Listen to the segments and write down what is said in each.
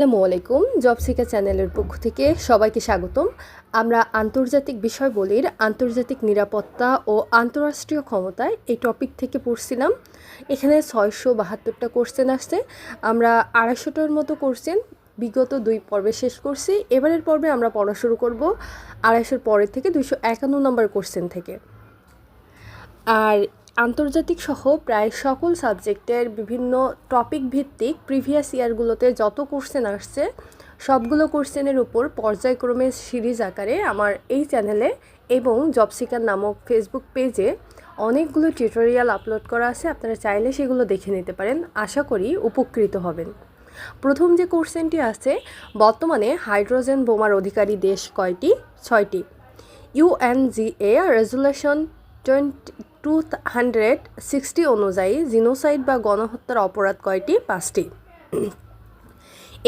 আসসালামু আলাইকুম job seeker চ্যানেলের পক্ষ থেকে সবাইকে স্বাগতম। আমরা আন্তর্জাতিক বিষয়বলির আন্তর্জাতিক নিরাপত্তা ও আন্তঃরাষ্ট্রীয় ক্ষমতায় এই টপিক থেকে পড়ছিলাম। এখানে ছয়শো বাহাত্তরটা কোশ্চেন আসছে। আমরা আড়াইশোটার মতো কোশ্চেন বিগত দুই পর্বে শেষ করছি। এবারের পর্বে আমরা পড়া শুরু করব আড়াইশোর পরের থেকে দুইশো একান্ন নম্বর কোশ্চেন থেকে। আর আন্তর্জাতিক সহ প্রায় সকল সাবজেক্টের বিভিন্ন টপিক ভিত্তিক প্রিভিয়াস ইয়ারগুলোতে যত কোশ্চেন আসছে, সবগুলো কোশ্চেনের উপর পর্যায়ক্রমে সিরিজ আকারে আমার এই চ্যানেলে এবং জবসিকার নামক ফেসবুক পেজে অনেকগুলো টিউটোরিয়াল আপলোড করা আছে, আপনারা চাইলে সেগুলো দেখে নিতে পারেন। আশা করি উপকৃত হবেন। প্রথম যে কোশ্চেনটি আছে, বর্তমানে হাইড্রোজেন বোমার অধিকারী দেশ কয়টি? ছয়টি। UNGA resolution twenty two hundred sixty অনুযায়ী জিনোসাইড বা গণহত্যার অপরাধ কয়টি? পাঁচটি।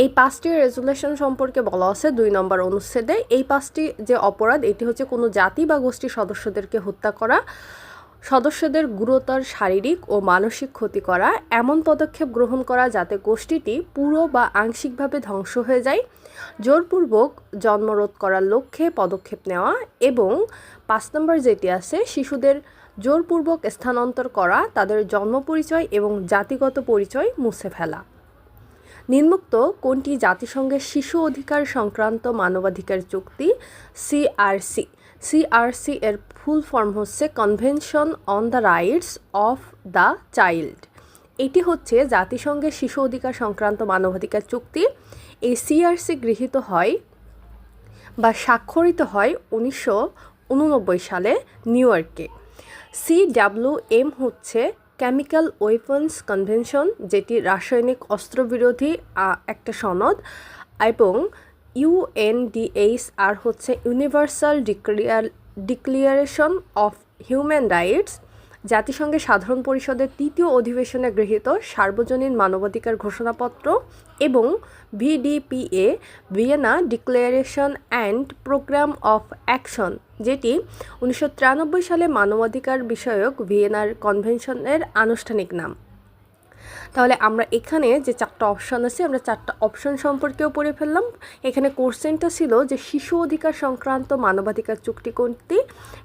এই পাঁচটি রেজুলেশন সম্পর্কে বলা আছে দুই নম্বর অনুচ্ছেদে। এই পাঁচটি যে অপরাধ, এটি হচ্ছে কোনো জাতি বা গোষ্ঠীর সদস্যদেরকে হত্যা করা, সদস্যদের গুরুতর শারীরিক ও মানসিক ক্ষতি করা, এমন পদক্ষেপ গ্রহণ করা যাতে গোষ্ঠীটি পুরো বা আংশিকভাবে ধ্বংস হয়ে যায়, জোরপূর্বক জন্মরোধ করার লক্ষ্যে পদক্ষেপ নেওয়া এবং পাঁচ নম্বর যেটি আছে, শিশুদের জোরপূর্বক স্থানান্তর করা, তাদের জন্ম পরিচয় এবং জাতিগত পরিচয় মুছে ফেলা। নিম্নোক্ত কোনটি জাতিসংঘের শিশু অধিকার সংক্রান্ত মানবাধিকার চুক্তি সিআরসি সিআরসি এর ফুল ফর্ম হচ্ছে convention on the rights of the child এটি হচ্ছে জাতিসংঘের শিশু অধিকার সংক্রান্ত মানবাধিকার চুক্তি। এই সিআরসি গৃহীত হয় বা স্বাক্ষরিত হয় উনিশশো উননব্বই সালে নিউ ইয়র্কে। সিডাব্লিউএম হচ্ছে কেমিক্যাল ওয়েপন্স কনভেনশন যেটি রাসায়নিক অস্ত্রবিরোধী একটা সনদ, এবং ইউএনডিএইচ আর হচ্ছে universal declare declaration of human rights জাতিসংঘের সাধারণ পরিষদের তৃতীয় অধিবেশনে গৃহীত সার্বজনীন মানবাধিকার ঘোষণাপত্র এবং VDPA, Vienna declaration and programme of action, যেটি উনিশশো তিরানব্বই সালে মানবাধিকার বিষয়ক ভিয়েনার কনভেনশনের আনুষ্ঠানিক নাম। তাহলে আমরা এখানে যে চারটা অপশান আছে, আমরা চারটা অপশান সম্পর্কেও পড়ে ফেললাম। এখানে কোশ্চেনটা ছিল যে শিশু অধিকার সংক্রান্ত মানবাধিকার চুক্তি কোনটি?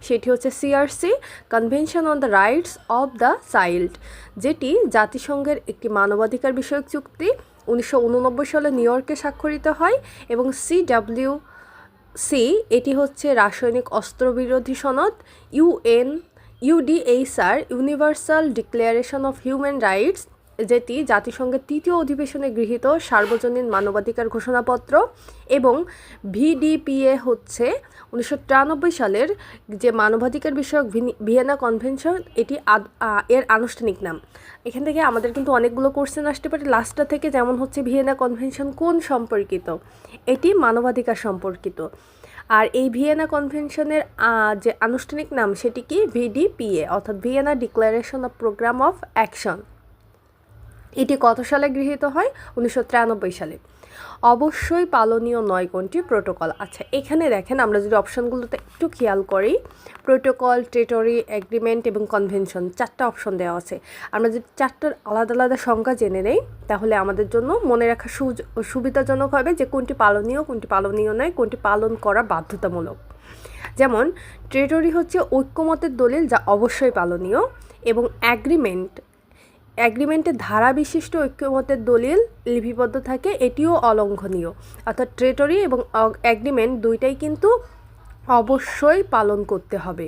সেটি হচ্ছে CRC convention on the rights of the child যেটি জাতিসংঘের একটি মানবাধিকার বিষয়ক চুক্তি, উনিশশো উননব্বই সালে নিউ ইয়র্কে স্বাক্ষরিত হয়, এবং সিডাব্লিউ সি এটি হচ্ছে রাসায়নিক অস্ত্রবিরোধী সনদ UN UDHR universal declaration of human rights যেটি জাতিসংঘের তৃতীয় অধিবেশনে গৃহীত সার্বজনীন মানবাধিকার ঘোষণাপত্র এবং ভিডিপিএ হচ্ছে উনিশশো তিরানব্বই সালের যে মানবাধিকার বিষয়ক ভিয়েনা কনভেনশন, এটি এর আনুষ্ঠানিক নাম। এখান থেকে আমাদের কিন্তু অনেকগুলো কোশ্চেন আসতে পারে। লাস্টটা থেকে যেমন হচ্ছে ভিয়েনা কনভেনশন কোন সম্পর্কিত? এটি মানবাধিকার সম্পর্কিত। আর এই ভিয়েনা কনভেনশনের যে আনুষ্ঠানিক নাম, সেটি কি? ভিডিপিএ, অর্থাৎ Vienna declaration of programme of action এটি কত সালে গৃহীত হয়? উনিশশো তিরানব্বই সালে। অবশ্যই পালনীয় নয় কোনটি? প্রোটোকল। আচ্ছা এখানে দেখেন আমরা যদি অপশনগুলোতে একটু খেয়াল করি, প্রোটোকল, টেরিটরি, এগ্রিমেন্ট এবং কনভেনশন চারটা অপশন দেওয়া আছে। আমরা যদি চারটার আলাদা আলাদা সংখ্যা জেনে নেই, তাহলে আমাদের জন্য মনে রাখা সুবিধাজনক হবে যে কোনটি পালনীয় কোনটি পালনীয় নয়, কোনটি পালন করা বাধ্যতামূলক। যেমন, ট্রেটরি হচ্ছে ঐক্যমতের দলিল যা অবশ্যই পালনীয় এবং অ্যাগ্রিমেন্ট অ্যাগ্রিমেন্টে ধারা বিশিষ্ট ঐক্যমতের দলিল লিপিবদ্ধ থাকে, এটিও অলঙ্ঘনীয়। অর্থাৎ ট্রেটরি এবং অ্যাগ্রিমেন্ট দুইটাই কিন্তু অবশ্যই পালন করতে হবে।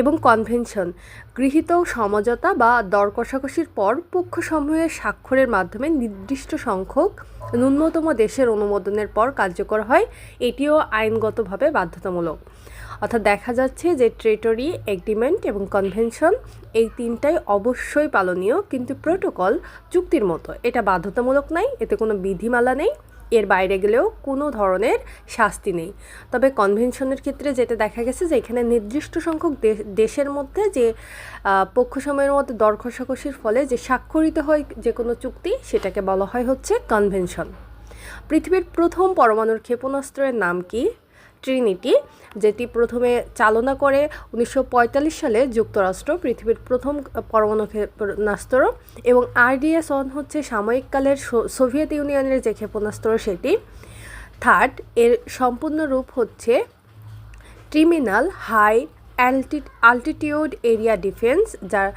এবং কনভেনশন, গৃহীত সমঝোতা বা দর কষাকষির পর পক্ষসমূহের স্বাক্ষরের মাধ্যমে নির্দিষ্ট সংখ্যক ন্যূনতম দেশের অনুমোদনের পর কার্যকর হয়, এটিও আইনগতভাবে বাধ্যতামূলক। অর্থাৎ দেখা যাচ্ছে যে ট্রেটরি, এগ্রিমেন্ট এবং কনভেনশন এই তিনটাই অবশ্যই পালনীয়, কিন্তু প্রোটোকল চুক্তির মতো। এটা বাধ্যতামূলক নাই, এতে কোনো বিধিমালা নেই, এর বাইরে গেলেও কোনো ধরনের শাস্তি নেই। তবে কনভেনশনের ক্ষেত্রে যেটা দেখা গেছে যে এখানে নির্দিষ্ট সংখ্যক দেশের মধ্যে যে পক্ষ সময়ের মধ্যে দর ফলে যে স্বাক্ষরিত হয় যে কোনো চুক্তি, সেটাকে বলা হয় হচ্ছে কনভেনশন। পৃথিবীর প্রথম পরমাণুর ক্ষেপণাস্ত্রের নাম কি? ট্রিনিটি, যেটি প্রথমে চালনা করে উনিশশো পঁয়তাল্লিশ সালে যুক্তরাষ্ট্র, পৃথিবীর প্রথম পরমাণু ক্ষেপণাস্ত্র এবং আরডিএস ওয়ান হচ্ছে সাময়িককালের সোভিয়েত ইউনিয়নের যে ক্ষেপণাস্ত্র সেটি। থার্ড, এর সম্পূর্ণ রূপ হচ্ছে ট্রিমিনাল হাই অ্যালটি, আল্টিটিউড এরিয়া ডিফেন্স, যার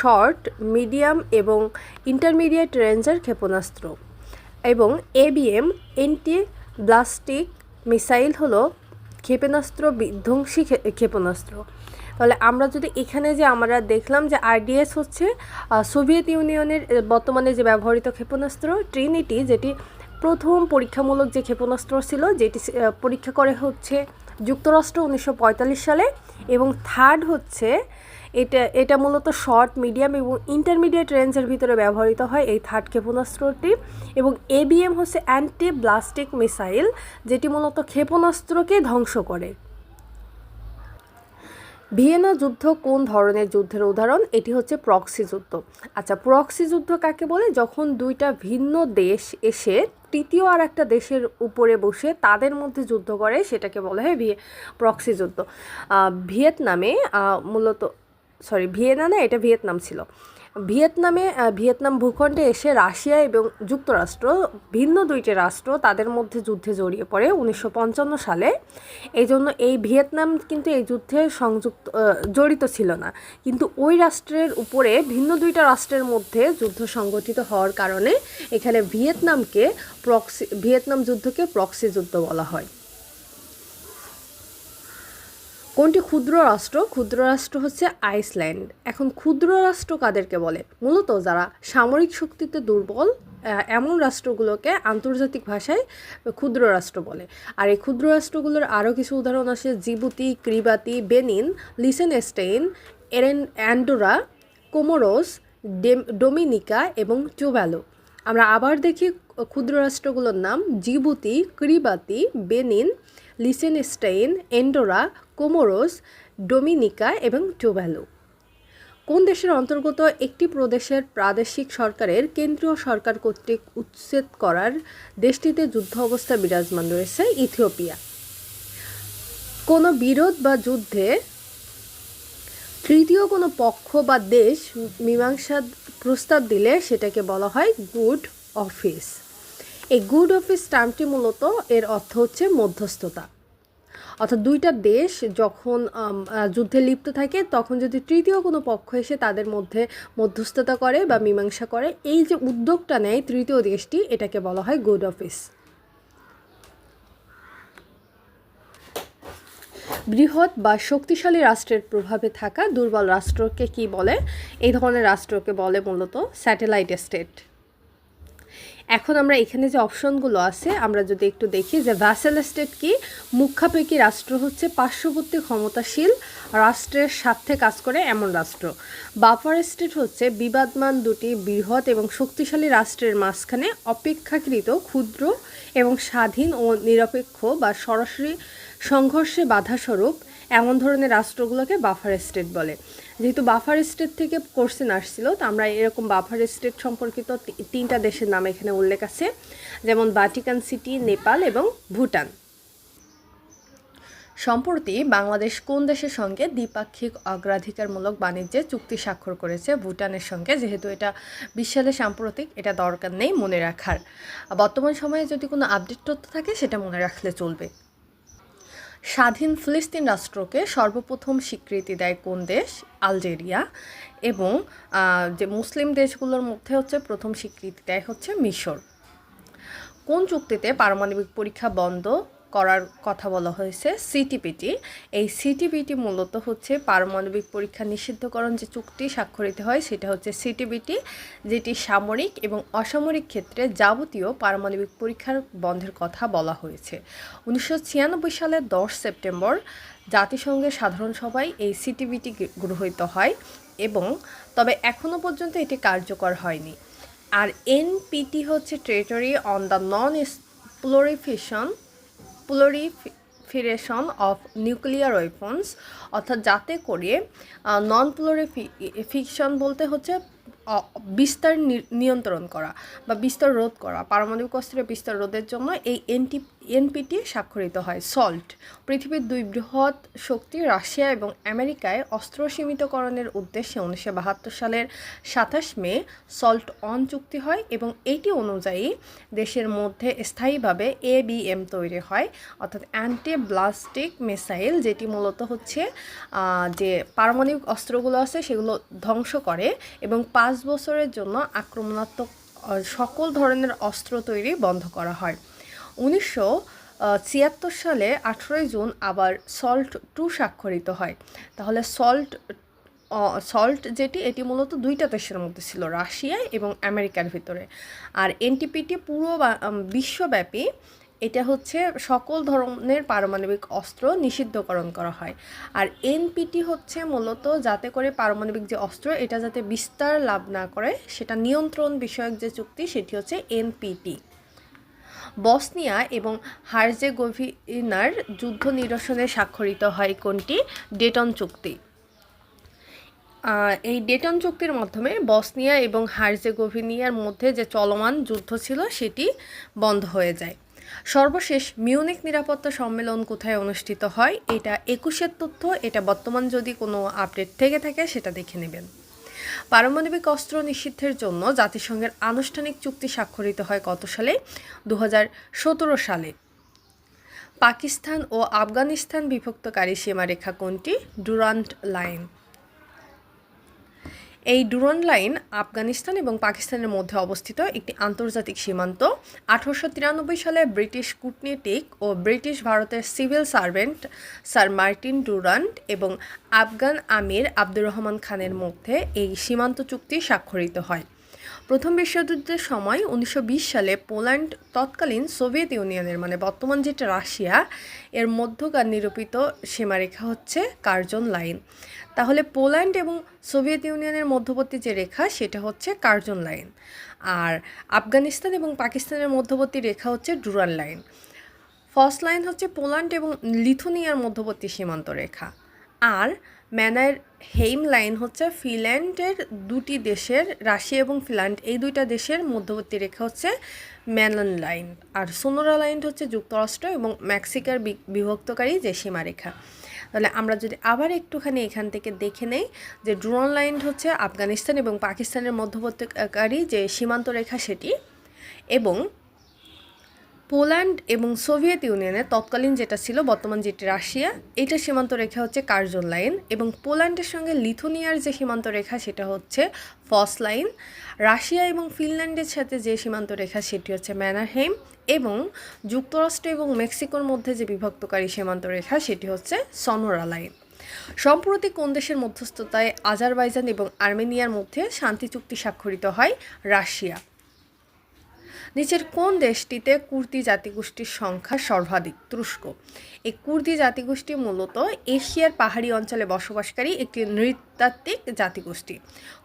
শর্ট, মিডিয়াম এবং ইন্টারমিডিয়েট রেঞ্জের ক্ষেপণাস্ত্র এবং এবিএম এন্টি ব্লাস্টিক মিসাইল হলো ক্ষেপণাস্ত্র, বিধ্বংসী ক্ষেপণাস্ত্র। তাহলে আমরা যদি এখানে যে আমরা দেখলাম যে আরডিএস হচ্ছে সোভিয়েত ইউনিয়নের বর্তমানে যে ব্যবহৃত ক্ষেপণাস্ত্র ট্রিনিটি যেটি প্রথম পরীক্ষামূলক যে ক্ষেপণাস্ত্র ছিল, যেটি পরীক্ষা করে হচ্ছে যুক্তরাষ্ট্র উনিশশো পঁয়তাল্লিশ সালে এবং থার্ড হচ্ছে এটা এটা মূলত শর্ট, মিডিয়াম এবং ইন্টারমিডিয়েট রেঞ্জের ভিতরে ব্যবহৃত হয় এই থার্ড ক্ষেপণাস্ত্রটি এবং এবিএম হচ্ছে অ্যান্টি ব্লাস্টিক মিসাইল যেটি মূলত ক্ষেপণাস্ত্রকে ধ্বংস করে। ভিয়েনা যুদ্ধ কোন ধরনের যুদ্ধের উদাহরণ? এটি হচ্ছে প্রক্সি যুদ্ধ। আচ্ছা প্রক্সি যুদ্ধ কাকে বলে? যখন দুইটা ভিন্ন দেশ এসে তৃতীয় আর একটা দেশের উপরে বসে তাদের মধ্যে যুদ্ধ করে, সেটাকে বলা হয় ভিয়ে প্রক্সি যুদ্ধ। ভিয়েতনামে মূলত সরি ভিয়েনা না এটা ভিয়েতনাম ছিল। ভিয়েতনামে ভিয়েতনাম ভূখণ্ডে এসে রাশিয়া এবং যুক্তরাষ্ট্র, ভিন্ন দুইটি রাষ্ট্র তাদের মধ্যে যুদ্ধে জড়িয়ে পড়ে উনিশশো পঞ্চান্ন সালে। এই জন্য এই ভিয়েতনাম কিন্তু এই যুদ্ধে সংযুক্ত জড়িত ছিল না। কিন্তু ওই রাষ্ট্রের উপরে ভিন্ন দুইটা রাষ্ট্রের মধ্যে যুদ্ধ সংগঠিত হওয়ার কারণে এখানে ভিয়েতনামকে প্রক্সি ভিয়েতনাম যুদ্ধকে প্রক্সি যুদ্ধ বলা হয়। কোনটি ক্ষুদ্র রাষ্ট্র? ক্ষুদ্র রাষ্ট্র হচ্ছে আইসল্যান্ড। এখন ক্ষুদ্র রাষ্ট্র কাদেরকে বলে? মূলত যারা সামরিক শক্তিতে দুর্বল এমন রাষ্ট্রগুলোকে আন্তর্জাতিক ভাষায় ক্ষুদ্র রাষ্ট্র বলে। আর এই ক্ষুদ্র রাষ্ট্রগুলোর আরও কিছু উদাহরণ আছে। জিবুতি, ক্রিবাতি, বেনিন, লিসেনস্টেইন, এরেন, অ্যান্ডোরা, কোমোরোস, ডেম- ডোমিনিকা এবং টুভ্যালো আমরা আবার দেখি ক্ষুদ্র রাষ্ট্রগুলোর নাম। Djibouti, Kiribati, Benin, Liechtenstein, Andorra Comoros, Dominica এবং টুভ্যালো কোন দেশের অন্তর্গত একটি প্রদেশের প্রাদেশিক সরকারের কেন্দ্রীয় সরকার কর্তৃক উচ্ছেদ করার দেশটিতে যুদ্ধ অবস্থা বিরাজমান রয়েছে ইথিওপিয়া। কোনো বিরোধ বা যুদ্ধে তৃতীয় কোনো পক্ষ বা দেশ মীমাংসা প্রস্তাব দিলে সেটাকে বলা হয় গুড অফিস। এই গুড অফিস টার্মটি মূলত এর অর্থ হচ্ছে মধ্যস্থতা। অর্থাৎ দুইটা দেশ যখন যুদ্ধে লিপ্ত থাকে, তখন যদি তৃতীয় কোনো পক্ষ এসে তাদের মধ্যে মধ্যস্থতা করে বা মীমাংসা করে, এই যে উদ্যোগটা নেয় তৃতীয় দেশটি, এটাকে বলা হয় গুড অফিস বৃহৎ বা শক্তিশালী রাষ্ট্রের প্রভাবে থাকা দুর্বল রাষ্ট্রকে কি বলে? এই ধরনের রাষ্ট্রকে বলে মূলত স্যাটেলাইট স্টেট। এখন আমরা এখানে যে অপশনগুলো আছে, আমরা যদি একটু দেখি যে ভ্যাসেল স্টেট কি? মুখাপেক্ষী রাষ্ট্র হচ্ছে পার্শ্ববর্তী ক্ষমতাশীল রাষ্ট্রের স্বার্থে কাজ করে এমন রাষ্ট্র। বাফার স্টেট হচ্ছে বিবাদমান দুটি বৃহৎ এবং শক্তিশালী রাষ্ট্রের মাঝখানে অপেক্ষাকৃত, ক্ষুদ্র এবং স্বাধীন ও নিরপেক্ষ বা সরাসরি সংঘর্ষে বাধাস্বরূপ এমন ধরনের রাষ্ট্রগুলোকে বাফার স্টেট বলে। যেহেতু বাফার স্টেট থেকে কোশ্চেন আসছিল, তো আমরা এরকম বাফার স্টেট সম্পর্কিত তিনটা দেশের নাম এখানে উল্লেখ আছে। যেমন ভাটিকান সিটি নেপাল এবং ভুটান সম্প্রতি বাংলাদেশ কোন দেশের সঙ্গে দ্বিপাক্ষিক অগ্রাধিকারমূলক বাণিজ্যে চুক্তি স্বাক্ষর করেছে? ভুটানের সঙ্গে, যেহেতু এটা বিশ্বের সাম্প্রতিক, এটা দরকার নেই মনে রাখার। বর্তমান সময়ে যদি কোনো আপডেট তথ্য থাকে, সেটা মনে রাখলে চলবে। স্বাধীন ফিলিস্তিন রাষ্ট্রকে সর্বপ্রথম স্বীকৃতি দেয় কোন দেশ? আলজেরিয়া। এবং যে মুসলিম দেশগুলোর মধ্যে হচ্ছে প্রথম স্বীকৃতি দেয় হচ্ছে মিশর। কোন চুক্তিতে পারমাণবিক পরীক্ষা বন্ধ করার কথা বলা হয়েছে সিটিপিটি এই সিটিপিটি মূলত হচ্ছে পারমাণবিক পরীক্ষা নিষিদ্ধকরণ যে চুক্তি স্বাক্ষরিত হয়, সেটা হচ্ছে সিটিপিটি যেটি সামরিক এবং অসামরিক ক্ষেত্রে যাবতীয় পারমাণবিক পরীক্ষার বন্ধের কথা বলা হয়েছে। উনিশশো ছিয়ানব্বই সালের দশ সেপ্টেম্বর জাতিসংঘের সাধারণ সভায় এই সিটিপিটি গৃহীত হয় এবং তবে এখনও পর্যন্ত এটি কার্যকর হয়নি। আর এনপিটি হচ্ছে territory on the non proliferation proliferation of nuclear weapons অর্থাৎ যাতে করে নন প্লোরিফিকশন বলতে হচ্ছে বিস্তার নিয়ন্ত্রণ করা বা বিস্তার রোধ করা, পারমাণবিক অস্ত্রের বিস্তার রোধের জন্য এই এনটি এনপিটি স্বাক্ষরিত হয়, সল্ট। পৃথিবীর দুই বৃহৎ শক্তি রাশিয়া এবং আমেরিকায় অস্ত্র সীমিতকরণের উদ্দেশ্যে উনিশশো বাহাত্তর সালের সাতাশ মে সল্ট অন চুক্তি হয় এবং এইটি অনুযায়ী দেশের মধ্যে স্থায়ীভাবে এবিএম তৈরি হয়, অর্থাৎ অ্যান্টি ব্লাস্টিক মিসাইল, যেটি মূলত হচ্ছে যে পারমাণবিক অস্ত্রগুলো আছে সেগুলো ধ্বংস করে এবং পাঁচ বছরের জন্য আক্রমণাত্মক সকল ধরনের অস্ত্র তৈরি বন্ধ করা হয়। উনিশশো ছিয়াত্তর সালে আঠেরোই জুন আবার সল্ট টু স্বাক্ষরিত হয়। তাহলে সল্ট সল্ট যেটি, এটি মূলত দুইটা দেশের মধ্যে ছিল, রাশিয়া এবং আমেরিকার ভিতরে। আর এনটিপিটি পুরো বিশ্বব্যাপী, এটা হচ্ছে সকল ধরনের পারমাণবিক অস্ত্র নিষিদ্ধকরণ করা হয়। আর এনপিটি হচ্ছে মূলত যাতে করে পারমাণবিক যে অস্ত্র, এটা যাতে বিস্তার লাভ না করে, সেটা নিয়ন্ত্রণ বিষয়ক যে চুক্তি, সেটি হচ্ছে এনপিটি। বসনিয়া এবং হার্জেগোভিনার যুদ্ধ নিরসনে স্বাক্ষরিত হয় কোনটি? ডেটন চুক্তি। এই ডেটন চুক্তির মাধ্যমে বসনিয়া এবং হার্জেগোভিনিয়ার মধ্যে যে চলমান যুদ্ধ ছিল সেটি বন্ধ হয়ে যায়। সর্বশেষ মিউনিক নিরাপত্তা সম্মেলন কোথায় অনুষ্ঠিত হয়? এটা একুশের তথ্য, এটা বর্তমান যদি কোনো আপডেট থেকে থাকে সেটা দেখে নেবেন। পারমাণবিক অস্ত্র নিষিদ্ধের জন্য জাতিসংঘের আনুষ্ঠানিক চুক্তি স্বাক্ষরিত হয় কত সালে? দু হাজার সতেরো সালে। পাকিস্তান ও আফগানিস্তান বিভক্তকারী সীমারেখা কোনটি? Durand line. এই ডুরন লাইন আফগানিস্তান এবং পাকিস্তানের মধ্যে অবস্থিত একটি আন্তর্জাতিক সীমান্ত। আঠারোশো তিরানব্বই সালে ব্রিটিশ কূটনীতিক ও ব্রিটিশ ভারতের civil servant sir Martin Durand এবং আফগান আমির আব্দুর রহমান খানের মধ্যে এই সীমান্ত চুক্তি স্বাক্ষরিত হয়। প্রথম বিশ্বযুদ্ধের সময় উনিশশো বিশ সালে পোল্যান্ড তৎকালীন সোভিয়েত ইউনিয়নের মানে বর্তমান যেটা রাশিয়া, এর মধ্যকার নিরূপিত সীমারেখা হচ্ছে কার্জন লাইন। তাহলে পোল্যান্ড এবং সোভিয়েত ইউনিয়নের মধ্যবর্তী যে রেখা, সেটা হচ্ছে কার্জন লাইন। আর আফগানিস্তান এবং পাকিস্তানের মধ্যবর্তী রেখা হচ্ছে ডুরান লাইন। ফার্স্ট লাইন হচ্ছে পোল্যান্ড এবং লিথুনিয়ার মধ্যবর্তী সীমান্ত রেখা। আর ম্যানার হেইম লাইন হচ্ছে ফিনল্যান্ডের দুটি দেশের, রাশিয়া এবং ফিনল্যান্ড। এই দুইটা দেশের মধ্যবর্তী রেখা হচ্ছে ম্যানন লাইন। আর সোনোরা লাইন হচ্ছে যুক্তরাষ্ট্র এবং মেক্সিকার বিভক্তকারী যে সীমারেখা। তাহলে আমরা যদি আবার একটুখানি এখান থেকে দেখে নেই যে ড্রোন লাইন হচ্ছে আফগানিস্তান এবং পাকিস্তানের মধ্যবর্তীকারী যে সীমান্ত রেখা সেটি এবং পোল্যান্ড এবং সোভিয়েত ইউনিয়নের তৎকালীন যেটা ছিল, বর্তমান যেটি রাশিয়া, এটা সীমান্ত রেখা হচ্ছে কার্জন লাইন এবং পোল্যান্ডের সঙ্গে লিথুনিয়ার যে সীমান্ত রেখা, সেটা হচ্ছে ফস লাইন। রাশিয়া এবং ফিনল্যান্ডের সাথে যে সীমান্ত রেখা, সেটি হচ্ছে ম্যানারহেম এবং যুক্তরাষ্ট্র এবং মেক্সিকোর মধ্যে যে বিভক্তকারী সীমান্ত রেখা, সেটি হচ্ছে সনোরা লাইন। সম্প্রতি কোন দেশের মধ্যস্থতায় আজারবাইজান এবং আর্মেনিয়ার মধ্যে শান্তি চুক্তি স্বাক্ষরিত হয়? রাশিয়া। নিচের কোন দেশটিতে কুর্দি জাতিগোষ্ঠীর সংখ্যা সর্বাধিক? তুরস্ক। এই কুর্দি জাতিগোষ্ঠী মূলত এশিয়ার পাহাড়ি অঞ্চলে বসবাসকারী একটি নৃতাত্ত্বিক জাতিগোষ্ঠী।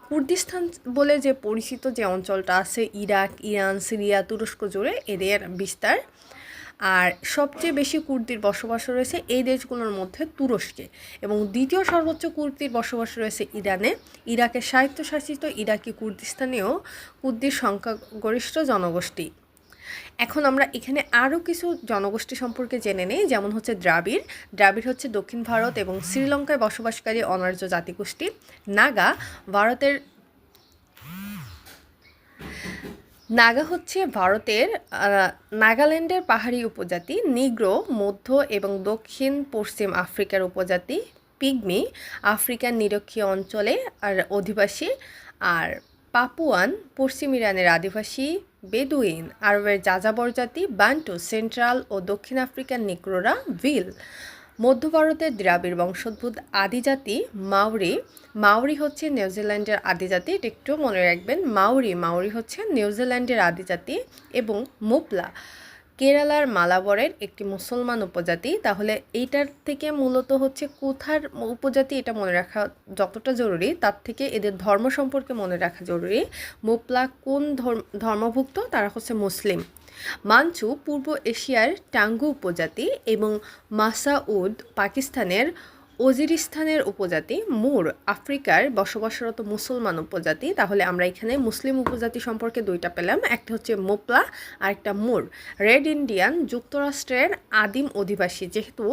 কুর্দিস্তান বলে যে পরিচিত যে অঞ্চলটা আছে, ইরাক, ইরান, সিরিয়া, তুরস্ক জুড়ে এদের বিস্তার আর সবচেয়ে বেশি কুর্দির বসবাস রয়েছে এই দেশগুলোর মধ্যে তুরস্কে। এবং দ্বিতীয় সর্বোচ্চ কুর্দির বসবাস রয়েছে ইরানে। ইরাকের স্বায়ত্তশাসিত ইরাকি কুর্দিস্তানেও কুর্দির সংখ্যাগরিষ্ঠ জনগোষ্ঠী। এখন আমরা এখানে আরও কিছু জনগোষ্ঠী সম্পর্কে জেনে নেই, যেমন হচ্ছে দ্রাবিড়। দ্রাবিড় হচ্ছে দক্ষিণ ভারত এবং শ্রীলঙ্কায় বসবাসকারী অনার্য জাতিগোষ্ঠী। নাগা, ভারতের নাগা হচ্ছে ভারতের নাগাল্যান্ডের পাহাড়ি উপজাতি, নিগ্রো, মধ্য এবং দক্ষিণ পশ্চিম আফ্রিকার উপজাতি, পিগমি, আফ্রিকার নিরক্ষীয় অঞ্চলে আর অধিবাসী, আর পাপুয়ান, পশ্চিম ইরানের আদিবাসী, বেদুইন, আরবের যাযাবর জাতি, বান্টু, সেন্ট্রাল ও দক্ষিণ আফ্রিকার নিগ্রোরা, ভিল। মধ্য ভারতের দ্রাবিড় বংশোদ্ভূত আদিজাতি মাউরি মাউরি হচ্ছে নিউজিল্যান্ডের আদিজাতি এটা একটু মনে রাখবেন মাউরি মাউরি হচ্ছে নিউজিল্যান্ডের আদিজাতি এবং মোপলা। কেরালার মালাবরের একটি মুসলমান উপজাতি। তাহলে এইটার থেকে মূলত হচ্ছে কোথার উপজাতি এটা মনে রাখা যতটা জরুরি, তার থেকে এদের ধর্ম সম্পর্কে মনে রাখা জরুরি। মোপলা কোন ধর্ম, ধর্মভুক্ত? তারা হচ্ছে মুসলিম। মাঞ্চু পূর্ব এশিয়ার টাঙ্গু উপজাতি এবং মাসাউদ পাকিস্তানের ওজিরিস্তানের উপজাতি মুর, আফ্রিকার বসবাসরত মুসলমান উপজাতি। তাহলে আমরা এখানে মুসলিম উপজাতি সম্পর্কে দুইটা পেলাম। একটা হচ্ছে মোপলা আর একটা মুর। রেড ইন্ডিয়ান যুক্তরাষ্ট্রের আদিম অধিবাসী। যেহেতু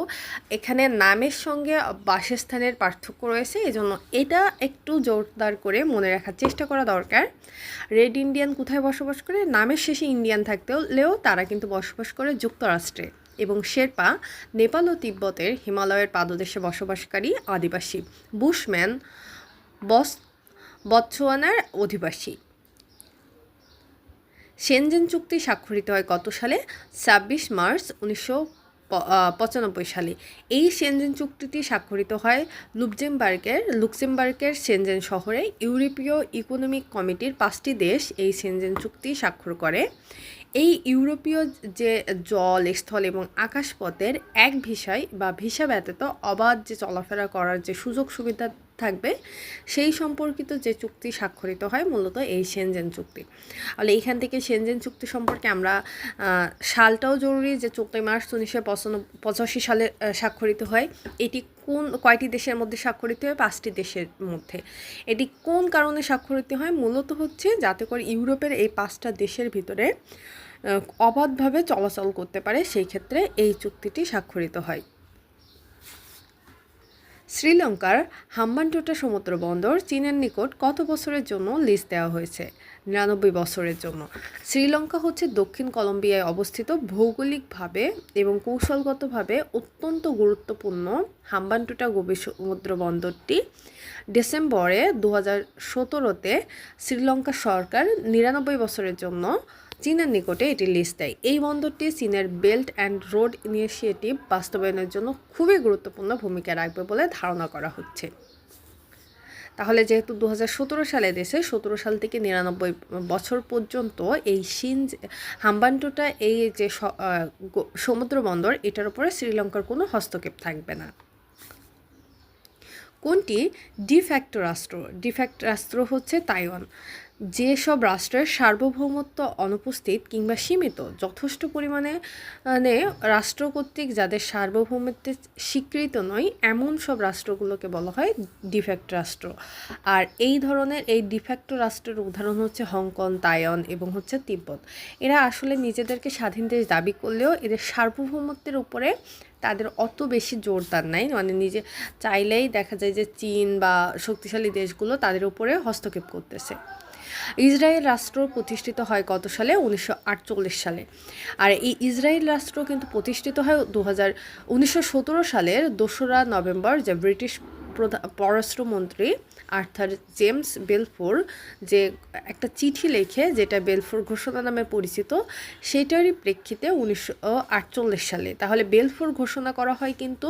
এখানে নামের সঙ্গে বাসস্থানের পার্থক্য রয়েছে, এজন্য এটা একটু জোরদার করে মনে রাখার চেষ্টা করা দরকার। রেড ইন্ডিয়ান কোথায় বসবাস করে? নামের শেষে ইন্ডিয়ান থাকতেও তারা কিন্তু বসবাস করে যুক্তরাষ্ট্রে। এবং শেরপা নেপাল ও তিব্বতের হিমালয়ের পাদদেশে বসবাসকারী আদিবাসী, বুশম্যান, বস, বৎসোয়ানার অধিবাসী। সেনজেন চুক্তি স্বাক্ষরিত হয় কত সালে? ছাব্বিশ মার্চ উনিশশো পঁচানব্বই সালে। এই সেনজেন চুক্তিটি স্বাক্ষরিত হয় লুকজেমবার্গের লুক্সেমবার্গের সেনজেন শহরে। ইউরোপীয় ইকোনমিক কমিটির পাঁচটি দেশ এই সেনজেন চুক্তি স্বাক্ষর করে। এই ইউরোপীয় যে জল স্থল এবং আকাশপথের এক ভিসায় বা ভিসা ব্যতীত অবাধ যে চলাফেরা করার যে সুযোগ সুবিধা থাকবে। সেই সম্পর্কিত যে চুক্তি স্বাক্ষরিত হয় মূলত এই সেনজেন চুক্তি। তাহলে এইখান থেকে সেনজেন চুক্তি সম্পর্কে আমরা সালটাও জরুরি যে চোদ্দই মার্চ উনিশশো পঁচাশি সালে স্বাক্ষরিত হয়। এটি কোন, কয়টি দেশের মধ্যে স্বাক্ষরিত হয়? পাঁচটি দেশের মধ্যে। এটি কোন কারণে স্বাক্ষরিত হয়? মূলত হচ্ছে যাতে করে ইউরোপের এই পাঁচটা দেশের ভিতরে অবাধভাবে চলাচল করতে পারে, সেই ক্ষেত্রে এই চুক্তিটি স্বাক্ষরিত হয়। শ্রীলঙ্কার হাম্বানটোটা সমুদ্র বন্দর চীনের নিকট কত বছরের জন্য লিজ দেওয়া হয়েছে? নিরানব্বই বছরের জন্য। শ্রীলঙ্কা হচ্ছে দক্ষিণ কলম্বিয়ায় অবস্থিত ভৌগোলিকভাবে এবং কৌশলগতভাবে অত্যন্ত গুরুত্বপূর্ণ হাম্বানটোটা গভীর সমুদ্র বন্দরটি। ডিসেম্বরে দু হাজার সতেরোতে শ্রীলঙ্কা সরকার নিরানব্বই বছরের জন্য চীনের নিকটে এটি লিস্ট দেয়। এই বন্দরটি চীনের বেল্ট অ্যান্ড রোড ইনিশিয়েটিভ বাস্তবায়নের জন্য খুবই গুরুত্বপূর্ণ ভূমিকা রাখবে বলে ধারণা করা হচ্ছে। তাহলে যেহেতু দু হাজার সালে দেশে সতেরো সাল থেকে নিরানব্বই বছর পর্যন্ত এই সিন হাম্বান্টোটা, এই যে সমুদ্র বন্দর এটার উপরে শ্রীলঙ্কার কোনো হস্তক্ষেপ থাকবে না। কোনটি? ডিফ্যাক্ট রাষ্ট্র। ডিফ্যাক্ট রাষ্ট্র হচ্ছে তাইওয়ান। যেসব রাষ্ট্রের সার্বভৌমত্ব অনুপস্থিত কিংবা সীমিত, যথেষ্ট পরিমাণে মানে রাষ্ট্র কর্তৃক যাদের সার্বভৌমত্বের স্বীকৃত নয়, এমন সব রাষ্ট্রগুলোকে বলা হয় ডিফেক্ট রাষ্ট্র। আর এই ধরনের এই ডিফেক্ট রাষ্ট্রের উদাহরণ হচ্ছে হংকং তায়ন এবং হচ্ছে তিব্বত। এরা আসলে নিজেদেরকে স্বাধীন দেশ দাবি করলেও এদের সার্বভৌমত্বের উপরে তাদের অত বেশি জোরদার নাই। মানে নিজে চাইলেই দেখা যায় যে চীন বা শক্তিশালী দেশগুলো তাদের উপরে হস্তক্ষেপ করতেছে। ইসরায়েল রাষ্ট্র প্রতিষ্ঠিত হয় কত সালে? উনিশশো আটচল্লিশ সালে। আর এই ইসরায়েল রাষ্ট্র কিন্তু প্রতিষ্ঠিত হয় দু হাজার সালের দোসরা নভেম্বর, যে ব্রিটিশ পররাষ্ট্রমন্ত্রী আর্থার জেমস বেলফোর যে একটা চিঠি লেখে, যেটা বেলফোর ঘোষণা নামে পরিচিত, সেটারই প্রেক্ষিতে উনিশশো আটচল্লিশ সালে। তাহলে বেলফোর ঘোষণা করা হয় কিন্তু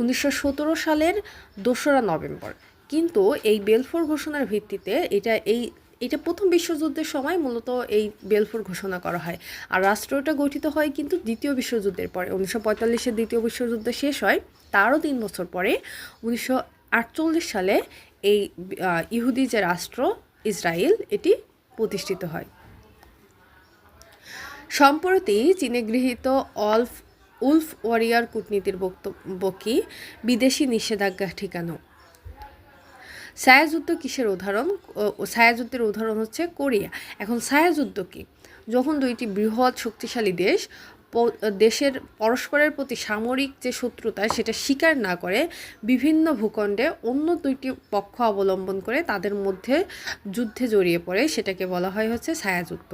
উনিশশো সতেরো সালের দোসরা নভেম্বর। কিন্তু এই বেলফোর ঘোষণার ভিত্তিতে এটা এই এটা প্রথম বিশ্বযুদ্ধের সময় মূলত এই বেলফোর ঘোষণা করা হয়। আর রাষ্ট্রটা গঠিত হয় কিন্তু দ্বিতীয় বিশ্বযুদ্ধের পরে। উনিশশো পঁয়তাল্লিশের দ্বিতীয় বিশ্বযুদ্ধ শেষ হয়, তারও তিন বছর পরে উনিশশো আটচল্লিশ সালে এই ইহুদি যে রাষ্ট্র, ইসরায়েল, এটি প্রতিষ্ঠিত হয়। সম্প্রতি চীনে গৃহীত অল্ফ, উলফ ওয়ারিয়ার কূটনীতির বক্তব্য কি বিদেশি নিষেধাজ্ঞা ঠিকানো। ছায়াযুদ্ধ কিসের উদাহরণ? ছায়াযুদ্ধের উদাহরণ হচ্ছে কোরিয়া। এখন ছায়াযুদ্ধ কি? যখন দুইটি বৃহৎ শক্তিশালী দেশ দেশের পরস্পরের প্রতি সামরিক যে শত্রুতা, সেটা স্বীকার না করে বিভিন্ন ভূখণ্ডে অন্য দুইটি পক্ষ অবলম্বন করে তাদের মধ্যে যুদ্ধে জড়িয়ে পড়ে, সেটাকে বলা হয় হচ্ছে ছায়াযুদ্ধ।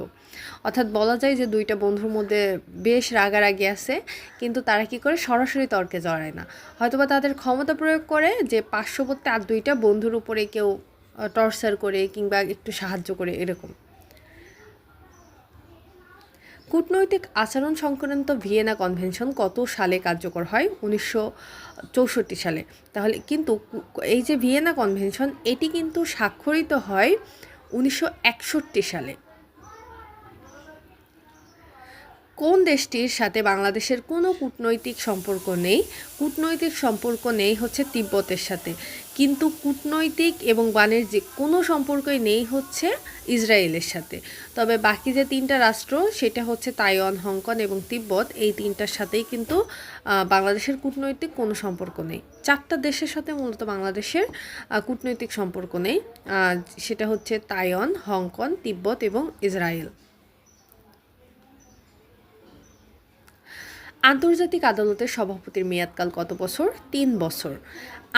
অর্থাৎ বলা যায় যে দুইটা বন্ধুর মধ্যে বেশ রাগারাগি আছে, কিন্তু তারা কি করে? সরাসরি তর্কে জড়ায় না। হয়তোবা তাদের ক্ষমতা প্রয়োগ করে যে পার্শ্ববর্তী আর দুইটা বন্ধুর উপরে কেউ টর্চার করে কিংবা একটু সাহায্য করে, এরকম। কূটনৈতিক আচরণ সংক্রান্ত ভিয়েনা কনভেনশন কত সালে কার্যকর হয়? উনিশশো চৌষট্টি সালে। তাহলে কিন্তু এই যে ভিয়েনা কনভেনশন, এটি কিন্তু স্বাক্ষরিত হয় উনিশশো একষট্টি সালে। কোন দেশটির সাথে বাংলাদেশের কোনো কূটনৈতিক সম্পর্ক নেই? কূটনৈতিক সম্পর্ক নেই হচ্ছে তিব্বতের সাথে। কিন্তু কূটনৈতিক এবং বাণিজ্যিক কোনো সম্পর্কই নেই হচ্ছে ইসরায়েলের সাথে। তবে বাকি যে তিনটা রাষ্ট্র, সেটা হচ্ছে তাইওয়ান, হংকং এবং তিব্বত, এই তিনটার সাথেই কিন্তু বাংলাদেশের কূটনৈতিক কোনো সম্পর্ক নেই। চারটা দেশের সাথে মূলত বাংলাদেশের কূটনৈতিক সম্পর্ক নেই। সেটা হচ্ছে তাইওয়ান, হংকং, তিব্বত এবং ইসরায়েল। আন্তর্জাতিক আদালতের সভাপতির মেয়াদকাল কত বছর? তিন বছর।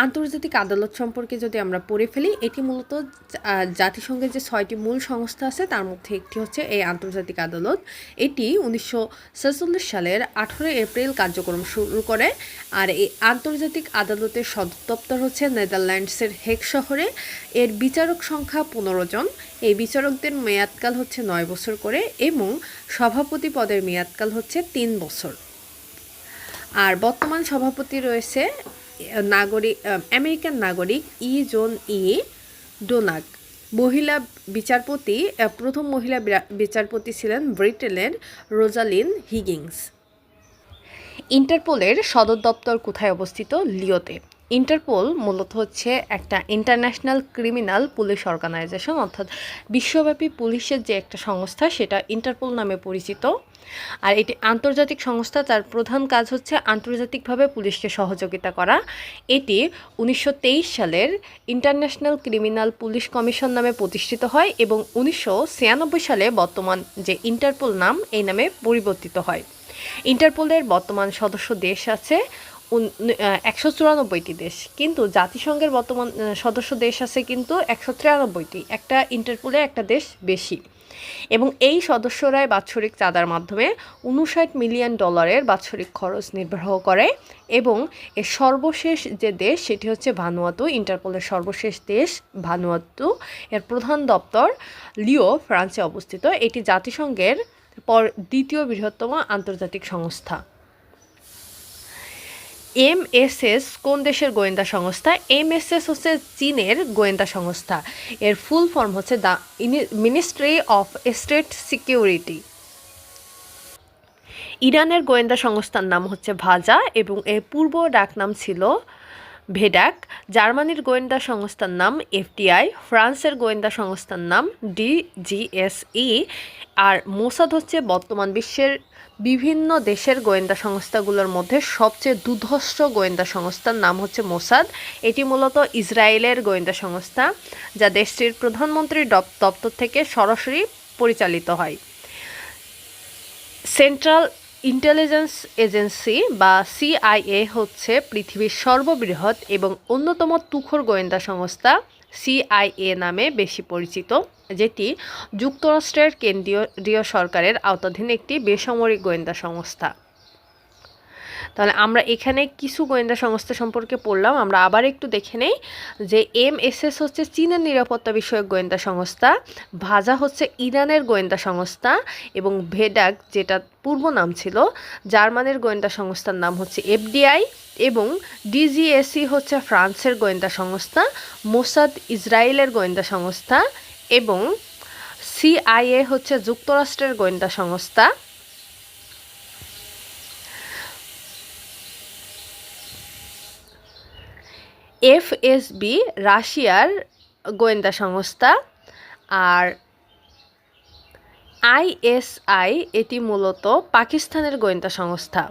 আন্তর্জাতিক আদালত সম্পর্কে যদি আমরা পড়ে ফেলি, এটি মূলত জাতিসংঘের যে ছয়টি মূল সংস্থা আছে, তার মধ্যে একটি হচ্ছে এই আন্তর্জাতিক আদালত। এটি উনিশশো ছেচল্লিশ সালের আঠেরোই এপ্রিল কার্যক্রম শুরু করে আর এই আন্তর্জাতিক আদালতের সদর দপ্তর হচ্ছে নেদারল্যান্ডসের হেক শহরে। এর বিচারক সংখ্যা পনেরো জন। এই বিচারকদের মেয়াদকাল হচ্ছে নয় বছর করে এবং সভাপতি পদের মেয়াদকাল হচ্ছে তিন বছর। আর বর্তমান সভাপতি রয়েছে নাগরিক আমেরিকান নাগরিক ই জোন ই ডোনাক। মহিলা বিচারপতি প্রথম মহিলা বিচারপতি ছিলেন ব্রিটেনের রোজালিন হিগিংস। ইন্টারপোলের সদর দপ্তর কোথায় অবস্থিত? লিওতে। ইন্টারপোল মূলত হচ্ছে একটা ইন্টারন্যাশনাল ক্রিমিনাল পুলিশ অর্গানাইজেশন, অর্থাৎ বিশ্বব্যাপী পুলিশের যে একটা সংস্থা সেটা ইন্টারপোল নামে পরিচিত। আর এটি আন্তর্জাতিক সংস্থা, তার প্রধান কাজ হচ্ছে আন্তর্জাতিকভাবে পুলিশকে সহযোগিতা করা। এটি উনিশশো তেইশ সালের ইন্টারন্যাশনাল ক্রিমিনাল পুলিশ কমিশন নামে প্রতিষ্ঠিত হয় এবং উনিশশো ছিয়ানব্বই সালে বর্তমান যে ইন্টারপোল নাম, এই নামে পরিবর্তিত হয়। ইন্টারপোলের বর্তমান সদস্য দেশ আছে একশো চুরানব্বইটি দেশ। কিন্তু জাতিসংঘের বর্তমান সদস্য দেশ আছে কিন্তু একশো তিরানব্বইটি। একটা ইন্টারপোলে একটা দেশ বেশি। এবং এই সদস্যরাই বাৎসরিক চাঁদার মাধ্যমে উনষাট মিলিয়ন ডলারের বাৎসরিক খরচ নির্বাহ করে এবং এর সর্বশেষ যে দেশ, সেটি হচ্ছে ভানুয়াতু। ইন্টারপোলের সর্বশেষ দেশ ভানুয়াতু। এর প্রধান দপ্তর লিও, ফ্রান্সে অবস্থিত। এটি জাতিসংঘের পর দ্বিতীয় বৃহত্তম আন্তর্জাতিক সংস্থা। এমএসএস কোন দেশের গোয়েন্দা সংস্থা? এমএসএস হচ্ছে চীনের গোয়েন্দা সংস্থা। এর ফুল ফর্ম হচ্ছে the ministry of state security ইরানের গোয়েন্দা সংস্থার নাম হচ্ছে ভাজা এবং এর পূর্ব ডাকনাম ছিল ভেডাক, জার্মানির গোয়েন্দা সংস্থার নাম এফটিআই, ফ্রান্সের গোয়েন্দা সংস্থার নাম ডিজিএসই, আর মোসাদ হচ্ছে বর্তমান বিশ্বের বিভিন্ন দেশের গোয়েন্দা সংস্থাগুলোর মধ্যে সবচেয়ে দুধস্র গোয়েন্দা সংস্থার নাম হচ্ছে মোসাদ। এটি মূলত ইসরায়েলের গোয়েন্দা সংস্থা, যা দেশটির প্রধানমন্ত্রীর দপ্তর থেকে সরাসরি পরিচালিত হয়। সেন্ট্রাল ইন্টেলিজেন্স এজেন্সি বা সিআইএ হচ্ছে পৃথিবীর সর্ববৃহৎ এবং অন্যতম তুখোর গোয়েন্দা সংস্থা সিআইএ নামে বেশি পরিচিত, যেটি যুক্তরাষ্ট্রের কেন্দ্রীয় সরকারের আওতাধীন একটি বেসামরিক গোয়েন্দা সংস্থা। তাহলে আমরা এখানে কিছু গোয়েন্দা সংস্থা সম্পর্কে পড়লাম, আমরা আবার একটু দেখে নেই যে এমএসএস হচ্ছে চীনের নিরাপত্তা বিষয়ক গোয়েন্দা সংস্থা, ভাজা হচ্ছে ইরানের গোয়েন্দা সংস্থা এবং ভেডাক যেটা পূর্ব নাম ছিল, জার্মানের গোয়েন্দা সংস্থার নাম হচ্ছে এফডিআই এবং ডিজিএসি হচ্ছে ফ্রান্সের গোয়েন্দা সংস্থা, মোসাদ ইসরায়েলের গোয়েন্দা সংস্থা এবং সিআইএ হচ্ছে যুক্তরাষ্ট্রের গোয়েন্দা সংস্থা। এফএসবি, রাশিয়ার গোয়েন্দা সংস্থা আর আইএসআই এটি মূলত পাকিস্তানের গোয়েন্দা সংস্থা।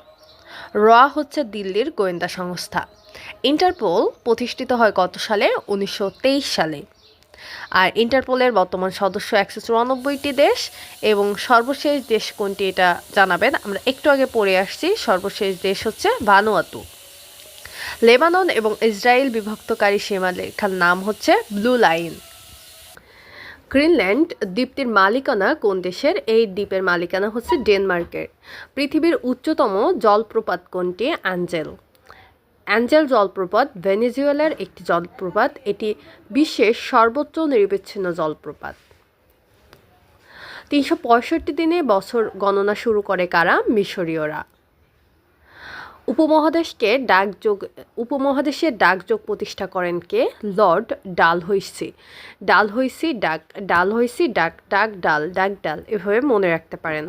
র হচ্ছে দিল্লির গোয়েন্দা সংস্থা। ইন্টারপোল প্রতিষ্ঠিত হয় কত সালে? উনিশশো তেইশ সালে। আর ইন্টারপোলের বর্তমান সদস্য একশো চুরানব্বইটি দেশ এবং সর্বশেষ দেশ কোনটি এটা জানাবেন? আমরা একটু আগে পড়ে আসছি, সর্বশেষ দেশ হচ্ছে ভানুয়াতু। লেবানন এবং ইসরায়েল বিভক্তকারী সীমারেখার নাম হচ্ছে ব্লু লাইন গ্রিনল্যান্ড দ্বীপটির মালিকানা কোন দেশের? এই দ্বীপের মালিকানা হচ্ছে ডেনমার্কের। পৃথিবীর উচ্চতম জলপ্রপাত কোনটি? অ্যাঞ্জেল। অ্যাঞ্জেল জলপ্রপাত ভেনেজুয়েলার একটি জলপ্রপাত। এটি বিশ্বের সর্বোচ্চ নিরবিচ্ছিন্ন জলপ্রপাত। তিনশো পঁয়ষট্টি দিনে বছর গণনা শুরু করে কারা? মিশরীয়রা। উপমহাদেশকে ডাকযোগ উপমহাদেশের ডাকযোগ প্রতিষ্ঠা করেন কে? Lord Dalhousie. ডালহৌসি ডাক ডালহৌসি ডাক ডাক ডাল ডাক ডাল এভাবে মনে রাখতে পারেন।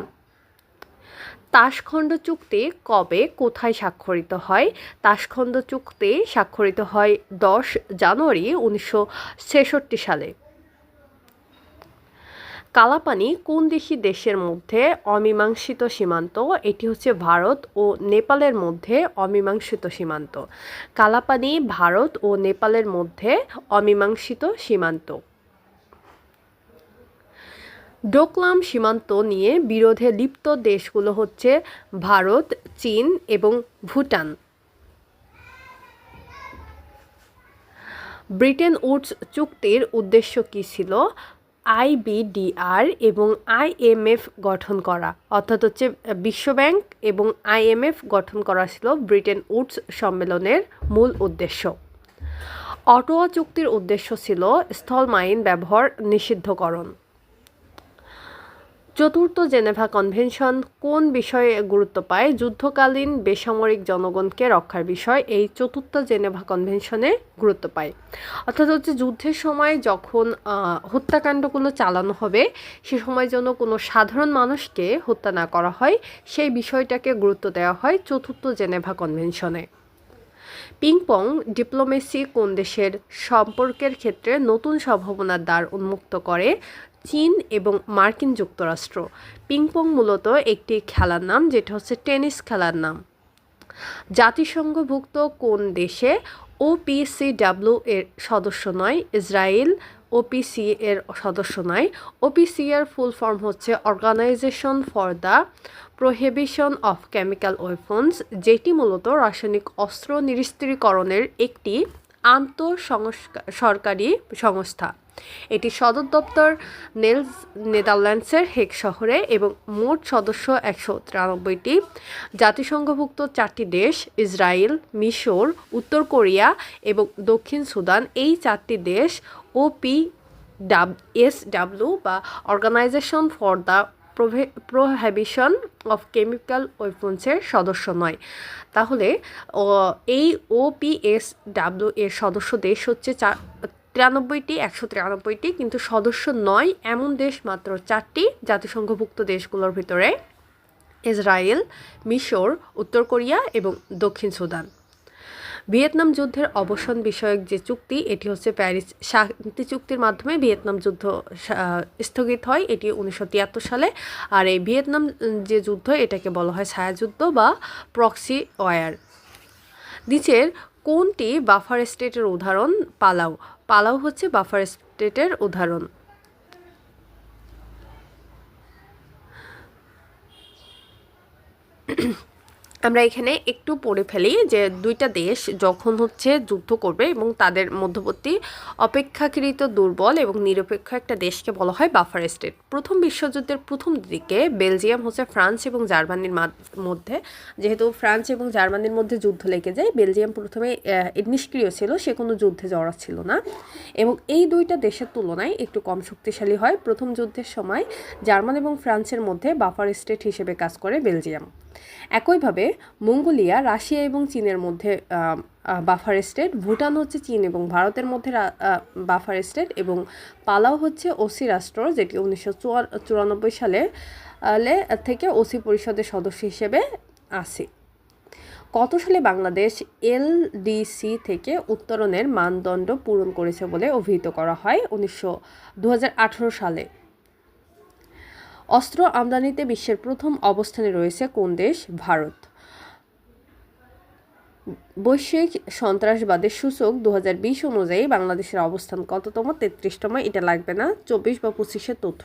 তাসখণ্ড চুক্তি কবে, কোথায় স্বাক্ষরিত হয়? তাসখণ্ড চুক্তি স্বাক্ষরিত হয় দশ জানুয়ারি উনিশশো ছেষট্টি সালে। কালাপানি কোন দেশি দেশের মধ্যে অমীমাংসিত সীমান্ত? এটি হচ্ছে ভারত ও নেপালের মধ্যে অমীমাংসিত সীমান্ত। কালাপানি ভারত ও নেপালের মধ্যে অমীমাংসিত সীমান্ত। ডোকলাম সীমান্ত নিয়ে বিরোধে লিপ্ত দেশগুলো হচ্ছে ভারত, চীন এবং ভুটান। ব্রিটেন উডস চুক্তির উদ্দেশ্য কী ছিল? আইবিডিআর এবং আইএমএফ গঠন করা। অর্থাৎ হচ্ছে বিশ্বব্যাংক এবং আইএমএফ গঠন করা ছিল ব্রিটেন উডস সম্মেলনের মূল উদ্দেশ্য। অটোয়া চুক্তির উদ্দেশ্য ছিল স্থল মাইন ব্যবহার নিষিদ্ধকরণ। চতুর্থ জেনেভা কনভেনশন কোন বিষয়ে গুরুত্ব পায়? যুদ্ধকালীন বেসামরিক জনগণকে রক্ষার বিষয় এই চতুর্থ জেনেভা কনভেনশনে গুরুত্ব পায়। অর্থাৎ হচ্ছে যুদ্ধের সময় যখন হত্যাকাণ্ডগুলো চালানো হবে, সে সময় যেন কোনো সাধারণ মানুষকে হত্যা না করা হয়, সেই বিষয়টাকে গুরুত্ব দেওয়া হয় চতুর্থ জেনেভা কনভেনশনে। পিংপং ডিপ্লোমেসি কোন দেশের সম্পর্কের ক্ষেত্রে নতুন সম্ভাবনার দ্বার উন্মুক্ত করে? চীন এবং মার্কিন যুক্তরাষ্ট্র। পিংপং মূলত একটি খেলার নাম, যেটা হচ্ছে টেনিস খেলার নাম। জাতিসংঘভুক্ত কোন দেশে? ওপিসিডাব্লিউ এর সদস্য নয়, ইসরায়েল ওপিসি এর সদস্য নয় ওপিসি এর ফুল ফর্ম হচ্ছে organisation for the prohibition of chemical weapons যেটি মূলত রাসায়নিক অস্ত্র নিরস্ত্রীকরণের একটি আন্ত সরকারি সংস্থা। এটি সদর দপ্তর নেলস, নেদারল্যান্ডসের হেক শহরে এবং মোট সদস্য একশো তিরানব্বইটি। জাতিসংঘভুক্ত চারটি দেশ ইসরায়েল মিশর, উত্তর কোরিয়া এবং দক্ষিণ সুদান, এই চারটি দেশ ওপি ডাব এস ডাব্লিউ বা organisation for the prohibition of chemical ওয়েপন্সের সদস্য নয়। তাহলে এই ওপিএস ডাব্লিউ এর সদস্য দেশ হচ্ছে তিরানব্বইটি, একশো তিরানব্বইটি, কিন্তু সদস্য নয়, এমন দেশ মাত্র চারটি জাতিসংঘভুক্ত দেশগুলোর ভিতরে। ইসরায়েল, মিশর, উত্তর কোরিয়া এবং দক্ষিণ সুদান। ভিয়েতনাম যুদ্ধের অবসান বিষয়ক যে চুক্তি, এটি হচ্ছে প্যারিস শান্তি চুক্তির মাধ্যমে ভিয়েতনাম যুদ্ধ স্থগিত হয়। এটি উনিশশো তিয়াত্তর সালে। আর এই ভিয়েতনাম যে যুদ্ধ, এটাকে বলা হয় ছায়াযুদ্ধ বা প্রক্সি ওয়ার। নিচের কোনটি বাফার স্টেটের উদাহরণ? পালাও। পালাও হচ্ছে বাফার স্টেটের উদাহরণ। আমরা এখানে একটু পড়ে ফেলি যে দুইটা দেশ যখন হচ্ছে যুদ্ধ করবে এবং তাদের মধ্যবর্তী অপেক্ষাকৃত দুর্বল এবং নিরপেক্ষ একটা দেশকে বলা হয় বাফার স্টেট। প্রথম বিশ্বযুদ্ধের প্রথম দিকে বেলজিয়াম হচ্ছে ফ্রান্স এবং জার্মানির মধ্যে। যেহেতু ফ্রান্স এবং জার্মানির মধ্যে যুদ্ধ লেগে যায়, বেলজিয়াম প্রথমে নিষ্ক্রিয় ছিল, সে কোনো যুদ্ধে জড়া ছিল না। এবং এই দুইটা দেশের তুলনায় একটু কম শক্তিশালী হয়। প্রথম যুদ্ধের সময় জার্মান এবং ফ্রান্সের মধ্যে বাফার স্টেট হিসেবে কাজ করে বেলজিয়াম। একইভাবে মঙ্গোলিয়া, রাশিয়া এবং চীনের মধ্যে বাফার স্টেট, ভুটান হচ্ছে চীন এবং ভারতের মধ্যে বাফার স্টেট এবং পালাও হচ্ছে ওসি রাষ্ট্র যেটি উনিশশো চুরানব্বই সালে থেকে ওসি পরিষদের সদস্য হিসেবে আসে কত সালে বাংলাদেশ এলডিসি থেকে উত্তরণের মানদণ্ড পূরণ করেছে বলে অভিহিত করা হয়? উনিশশো সালে। অস্ত্র আমদানিতে বিশ্বের প্রথম অবস্থানে রয়েছে কোন দেশ? ভারত। বৈশ্বিক সন্ত্রাসবাদের সূচক দু হাজার বিশ অনুযায়ী বাংলাদেশের অবস্থান কততম? তেত্রিশতম। এটা লাগবে না। চব্বিশ বা পঁচিশের তথ্য